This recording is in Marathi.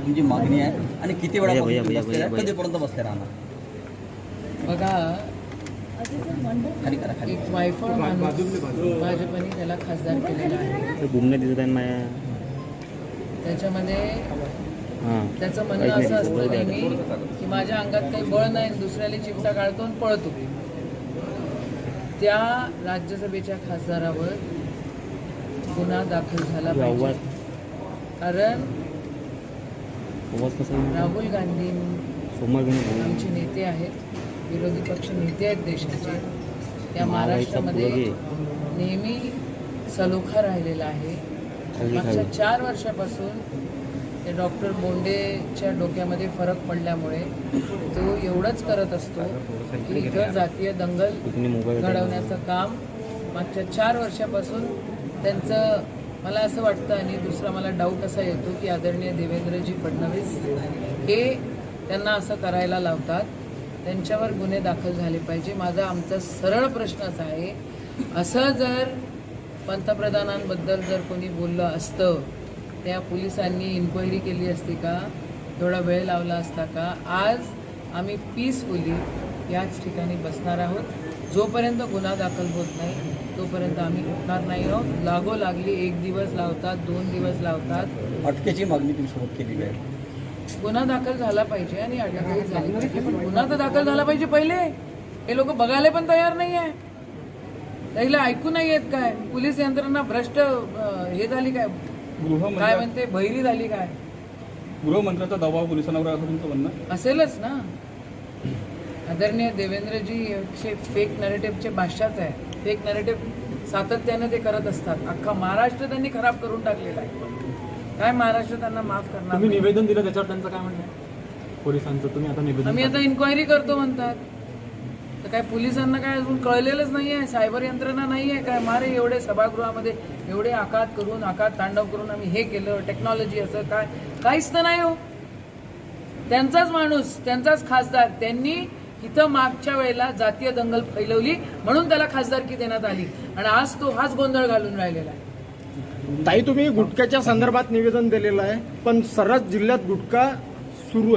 तुमची मागणी आहे आणि किती वेळा. कधीपर्यंत बसले राहणार? बघा एक वायफळ भाजपने त्याला खासदार केलेला आहे. दिसत त्याच्यामध्ये हां. त्याचं म्हणणं असं असतं नेहमी की माझ्या अंगात काही बळ नाही दुसऱ्याला चिमटा काढतो आणि पळतो. त्या राज्यसभेच्या खासदारावर गुन्हा दाखल झाला पाहिजे. कारण? राहुल गांधी. आमचे नेते आहेत. विरोधी पक्ष नेते आहेत देशाचे. त्या महाराष्ट्रामध्ये नेहमी सलोखा राहिलेला आहे. मागच्या चार वर्षापासून ते डॉक्टर बोंडेच्या डोक्यामध्ये फरक पडल्यामुळे तो एवढंच करत असतो की इथं जातीय दंगल घडवण्याचं काम मागच्या चार वर्षापासून त्यांचं मला असं वाटतं आणि दुसरा मला डाऊट असा येतो की आदरणीय देवेंद्रजी फडणवीस हे त्यांना असं करायला लावतात. त्यांच्यावर गुन्हे दाखल झाले पाहिजे. माझा आमचा सरळ प्रश्नच आहे असं जर पंतप्रधानांबद्दल जर कोणी बोललं असतं त्या पोलिसांनी इन्क्वायरी केली असती का? थोडा वेळ लावला असता का? आज आम्ही पीसफुली याच ठिकाणी बसणार आहोत. जोपर्यंत गुन्हा दाखल होत नाही तोपर्यंत आम्ही उठणार नाही आहोत. लागो लागली एक दिवस लावतात दोन दिवस लावतात. अटकेची मागणी तुम्ही सोबत केलेली आहे. गुन्हा दाखल झाला पाहिजे आणि अटकही झाली पाहिजे. पण गुन्हा तर दाखल झाला पाहिजे पहिले. हे लोक बघायला पण तयार नाही आहे. त्याला ऐकू नाही येत काय? पोलीस यंत्रणा भ्रष्ट हे झाली काय? काय म्हणते? बहिरी झाली काय? गृहमंत्र्याचा दबाव पोलिसांवर असं तुमचं म्हणणं? असेलच ना. आदरणीय देवेंद्रजी एकशे फेक नरेटिव्हचे भाष्याच आहे फेक नरेटिव्ह सातत्याने ते करत असतात. अख्खा महाराष्ट्र त्यांनी खराब करून टाकलेला आहे. काय महाराष्ट्र त्यांना माफ करणार तुम्ही नाही? निवेदन दिलं त्याच्यावर त्यांचं काय म्हणणं पोलिसांचं तुम्ही आता निवेदन आम्ही आता इन्क्वायरी करतो म्हणतात. तर काय पोलिसांना काय अजून कळलेलंच नाही आहे? सायबर यंत्रणा नाही आहे? काय मारे एवढे सभागृहामध्ये एवढे आकात करून आकात तांडव करून आम्ही हे केलं टेक्नॉलॉजी असं काय? काहीच तर नाही हो. त्यांचाच माणूस त्यांचाच खासदार त्यांनी इथं मागच्या वेळेला जातीय दंगल फैलवली म्हणून त्याला खासदारकी देण्यात आली. आणि आज तो हाच गोंधळ घालून राहिलेला आहे. ताई तुम्ही गुटख्याच्या संदर्भात निवेदन दिलेलं आहे पण सर्रास जिल्ह्यात गुटखा सुरू आहे.